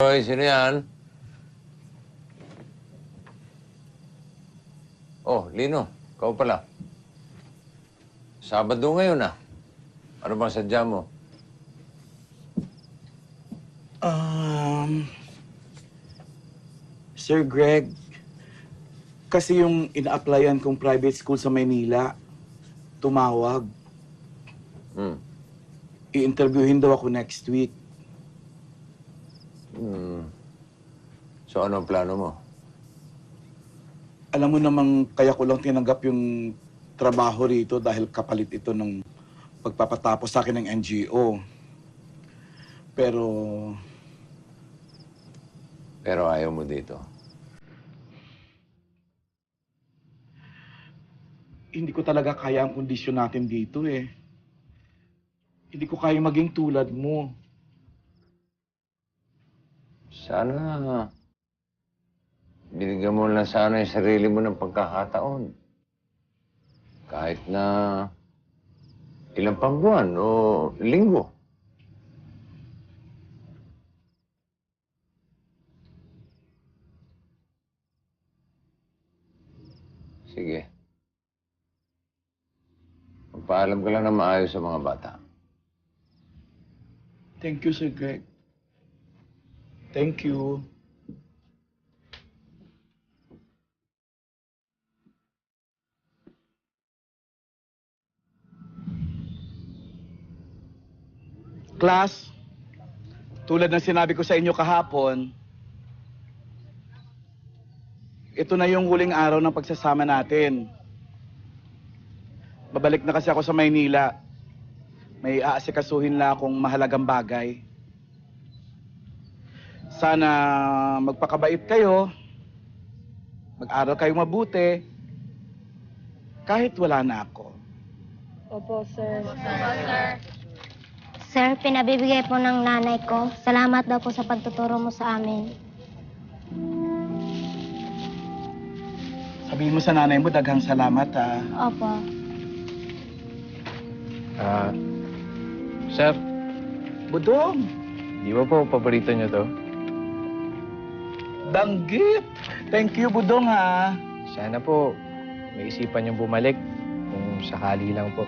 Hoy, sino yan? Oh, Lino, ikaw pala. Sabado ngayon ah. Ano bang sadya mo? Um, Sir Greg, kasi yung ina-applyan kong private school sa Maynila, tumawag. Hmm. I-interviewin daw ako next week. Hmm. So, ano ang plano mo? Alam mo namang kaya ko lang tinanggap yung trabaho rito dahil kapalit ito ng pagpapatapos sa akin ng NGO. Pero Pero ayaw mo dito. hindi ko talaga kaya ang kondisyon natin dito eh. Hindi ko kaya maging tulad mo. Sana binigyan mo lang sana yung sarili mo ng pagkakataon. Kahit na ilang pang buwan o linggo. Sige. Magpaalam ka lang na maayos sa mga bata. Thank you, Sir Greg. Thank you. Class, tulad ng sinabi ko sa inyo kahapon, ito na yung huling araw ng pagsasama natin. Babalik na kasi ako sa Maynila. May aasikasuhin lang akong mahalagang bagay. Sana magpakabait kayo, mag-aral kayo mabuti, kahit wala na ako. Opo, sir. Sir, pinabibigay po ng nanay ko. Salamat daw po sa pagtuturo mo sa amin. Sabihin mo sa nanay mo, daghang salamat ha. Opo. Ah, sir, Budong, di ba po paborito niyo to? Danggit. Thank you, Budong ha. Sana po may isipan niyong bumalik kung sakali lang po.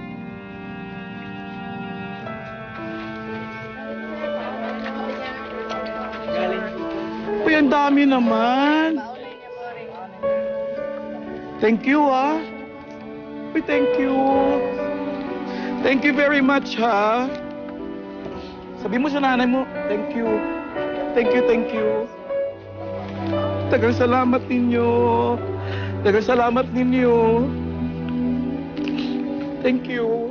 Uy, ang dami naman. Thank you, ah. Uy, thank you. Thank you very much, ha. Sabi mo sa nanay mo, thank you. Thank you, thank you. Tagang salamat ninyo. Tagang salamat ninyo. Thank you.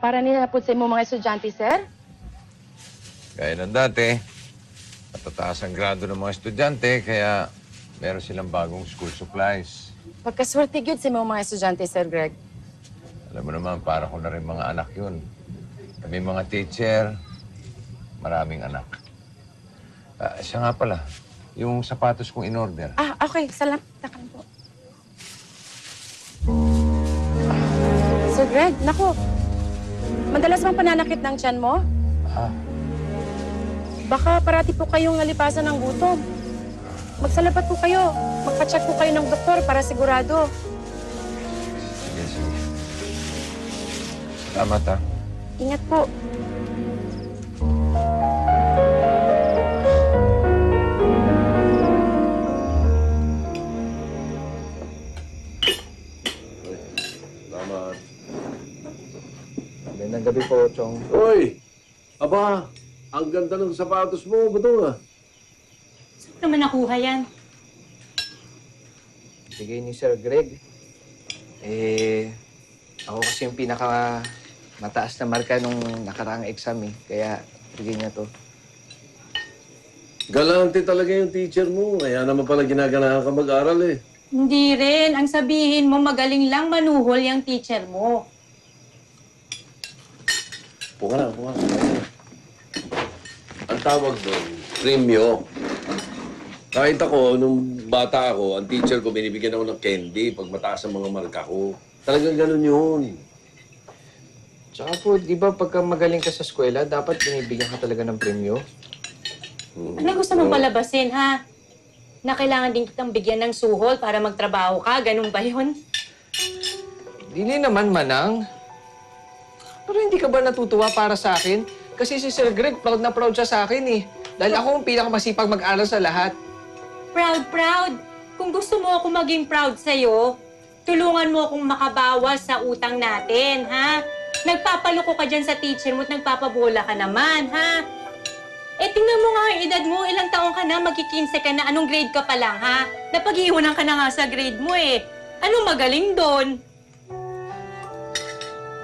Para nila po sa imo mga estudyante, sir? Gaya ng dati, matataas ang grado ng mga estudyante, kaya meron silang bagong school supplies. Pagkaswerte gyud sa imo mga estudyante, Sir Greg. Alam mo naman, para ko na rin mga anak yun. Kami mga teacher, maraming anak. Ah, siya nga pala, yung sapatos kong in-order. Ah, okay. Salamat. Takan po. Sir Greg, naku. Madalas bang pananakit ng tiyan mo? Ah, Baka parati po kayong nalipasan ng gutom. Magsalapat po kayo. Magpa-check po kayo ng doktor para sigurado. sige, sige. Salamat ah. Ingat po. Salamat. Magandang gabi po, Chong. Uy! Aba, ang ganda ng sapatos mo, Budong ah. Saan naman nakuha yan? Bigay ni Sir Greg. Eh, ako kasi yung pinaka mataas na marka nung nakaraang exam eh. Kaya bigay niya to. Galante talaga yung teacher mo. Kaya naman pala ginaganahan ka mag-aral eh. Hindi rin. Ang sabihin mo, magaling lang manuhol yung teacher mo. Puka na, puka na. Ang tawag doon, premyo. Kahit ako, nung bata ako, ang teacher ko, binibigyan ako ng candy pag mataas ang mga marka ko. Talagang ganun yun. Tsaka po, di ba pagka magaling ka sa eskwela, dapat binibigyan ka talaga ng premyo? Ano gusto mong palabasin, ha? Na kailangan din kitang bigyan ng suhol para magtrabaho ka? Ganun ba yun? Dili naman, Manang. Pero hindi ka ba natutuwa para sa akin? Kasi si Sir Greg, proud na proud siya sa akin eh. Dahil ako ang pinakamasipag mag-aral sa lahat. Proud, proud. Kung gusto mo ako maging proud sa'yo, tulungan mo akong makabawas sa utang natin, ha? Nagpapaloko ka dyan sa teacher mo at nagpapabola ka naman, ha? Eh, tingnan mo nga ang edad mo. Ilang taong ka na, magkikinse ka na. Anong grade ka pa lang, ha? Napag-iwanan ka na nga sa grade mo, eh. Anong magaling doon?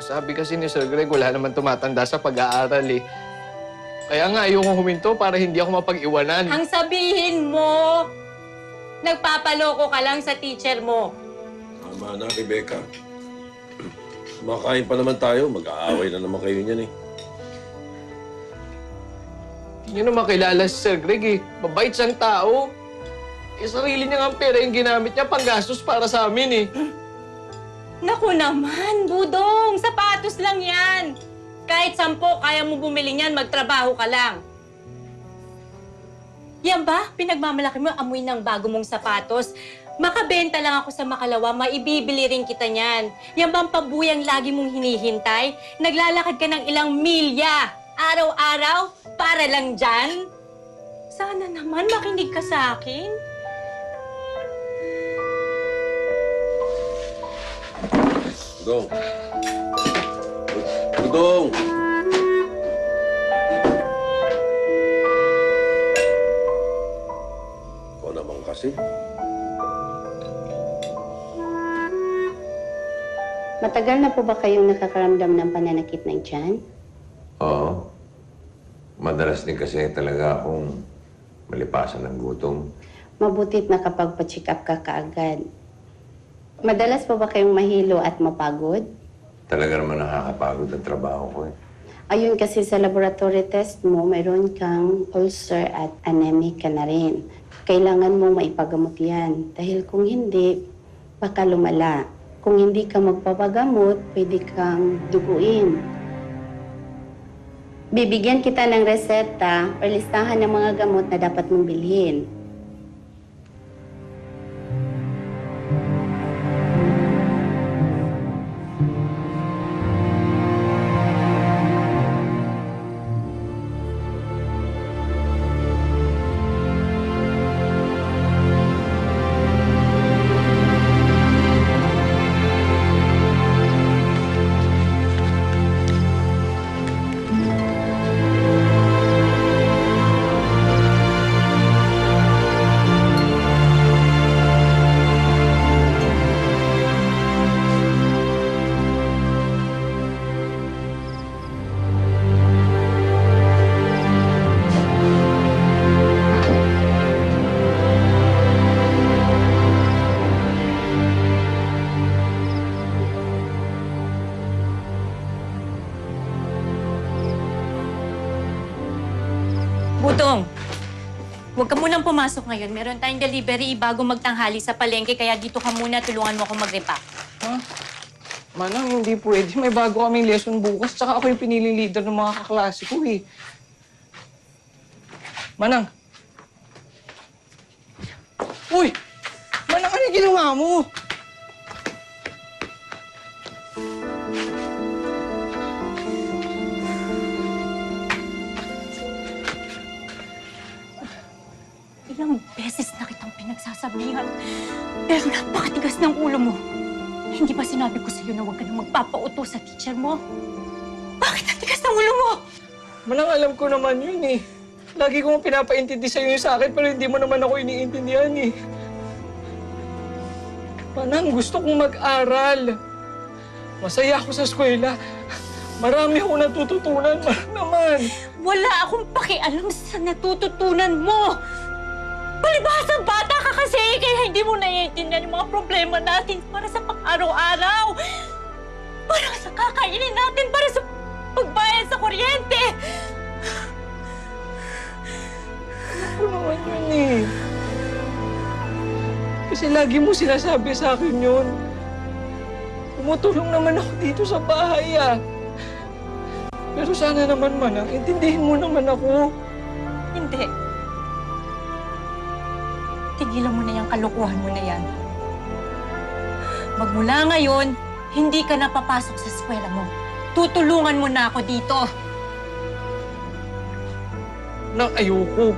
Sabi kasi ni Sir Greg, wala naman tumatanda sa pag-aaral eh. Kaya nga, ayoko huminto para hindi ako mapag-iwanan. Ang sabihin mo, nagpapaloko ka lang sa teacher mo. Tama na, Rebecca. Kumakain pa naman tayo. Mag-aaway na naman kayo niyan eh. Hindi nyo naman kilala si Sir Greg eh. Mabait siyang tao. Eh, sarili niya nga ang pera yung ginamit niya panggastos para sa amin eh. Naku naman, Budong! Sapatos lang yan! Kahit sampo, kaya mo bumili niyan, magtrabaho ka lang. Yan ba? Pinagmamalaki mo amoy ng bago mong sapatos. Makabenta lang ako sa makalawa, maibibili rin kita niyan. Yan ba ang pabuyang lagi mong hinihintay? Naglalakad ka ng ilang milya, araw-araw, para lang dyan? Sana naman makinig ka sa akin. Dudong. Dudong! Ikaw naman kasi. Matagal na po ba kayong nakakaramdam ng pananakit ng tiyan? Oo. Madalas din kasi talaga akong malipasan ng gutom. Mabutit na kapag pa-check up ka kaagad. Madalas po ba kayong mahilo at mapagod? Talaga naman nakakapagod ang trabaho ko eh. Ayun kasi sa laboratory test mo, mayroon kang ulcer at anemic ka na rin. Kailangan mo maipagamot yan. Dahil kung hindi, baka lumala. Kung hindi ka magpapagamot, pwede kang duguin. Bibigyan kita ng reseta o listahan ng mga gamot na dapat mong bilhin. Ngayon. Meron tayong delivery bago magtanghali sa palengke, kaya dito ka muna, tulungan mo ako mag-repack. Ha? Manang, hindi pwede. May bago kaming lesson bukas. Tsaka ako yung pinili leader ng mga kaklase ko eh. Manang! Uy! Manang, ano ginawa mo? Ilang beses na kitang pinagsasabihan, pero napakatigas ng ulo mo. Hindi ba sinabi ko sa'yo na huwag ka na magpapauto sa teacher mo? Bakit ang tigas ng ulo mo? Manang, alam ko naman yun eh. Lagi kong pinapaintindi sa'yo yung sa akin, pero hindi mo naman ako iniintindihan eh. Manang, gusto kong mag-aral. Masaya ako sa eskwela. Marami akong natututunan, Manang naman. Wala akong pakialam sa natututunan mo. Palibhasa, bata ka kasi, kaya hindi mo naiintindihan yung mga problema natin para sa pang-araw-araw. Para sa kakainin natin, para sa pagbayad sa kuryente. Ano naman yun eh. Kasi lagi mo sinasabi sa akin yun. Tumutulong naman ako dito sa bahay ah. Pero sana naman, Manang, intindihin mo naman ako. Hindi. Tigilan mo na yung kalokohan mo na yan. Magmula ngayon, hindi ka na papasok sa eskwela mo. Tutulungan mo na ako dito. Nang ayoko.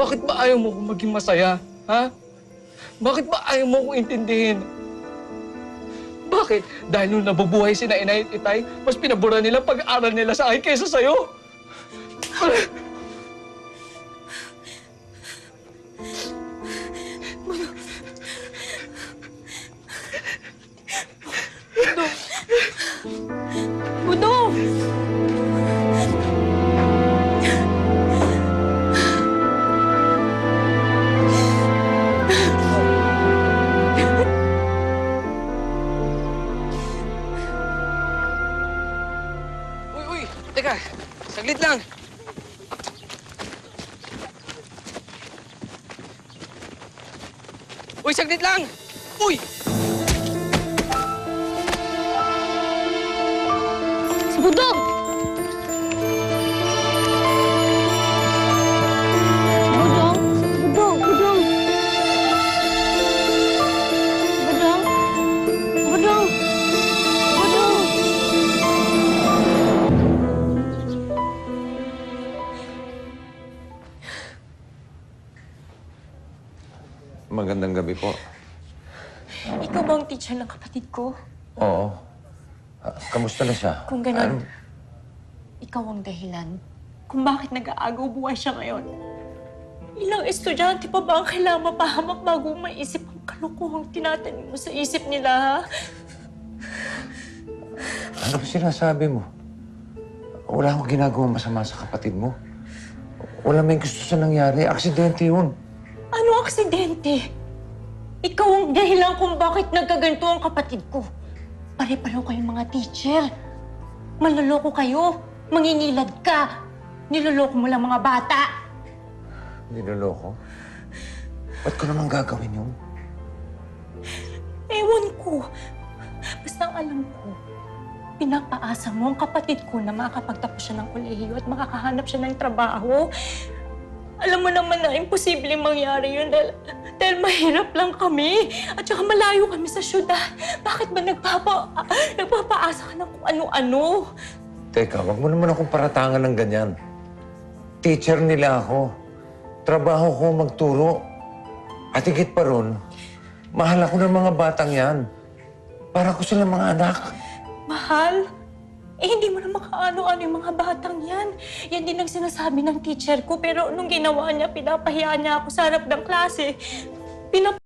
Bakit ba ayaw mo kong maging masaya? Ha? Bakit ba ayaw mo kong intindihin? Bakit? Dahil nung nabubuhay si na inay at itay, mas pinabura nila pag-aaral nila sa akin kaysa sa'yo? Uy, saglit lang! Uy! Si Budong! Magandang gabi po. Ikaw ba ang teacher ng kapatid ko? Oo. Ah, kamusta na siya? Kung ganun, Ano- ikaw ang dahilan kung bakit nag-aagaw buhay siya ngayon. Ilang estudyante pa ba ang kailangan mapahamak bago maisip ang kalukuhang tinatanim mo sa isip nila, ha? ano ba sinasabi mo? Wala akong ginagawa masama sa kapatid mo. Wala may gusto sa nangyari. Aksidente yun. Aksidente? Ikaw ang dahilan kung bakit nagkaganto ang kapatid ko. Pare-pareho kayong mga teacher. Manloloko kayo. Mangingilad ka. Niloloko mo lang mga bata. Niloloko. Ba't ko naman gagawin yun? Ewan ko. Basta alam ko, pinapaasa mo ang kapatid ko na makakapagtapos siya ng kolehiyo at makakahanap siya ng trabaho. Alam mo naman na imposible mangyari yun dahil, dahil mahirap lang kami at saka malayo kami sa syudad. Bakit ba nagpapa, nagpapaasa ka ng kung ano-ano? Teka, wag mo naman akong paratangan ng ganyan. Teacher nila ako. Trabaho ko magturo. At higit pa ron, mahal ako ng mga batang yan. Para ko sila mga anak. Mahal? Eh, hindi mo na makaano-ano yung mga batang yan. Yan din ang sinasabi ng teacher ko. Pero nung ginawa niya, pinapahiya niya ako sa harap ng klase. Pinap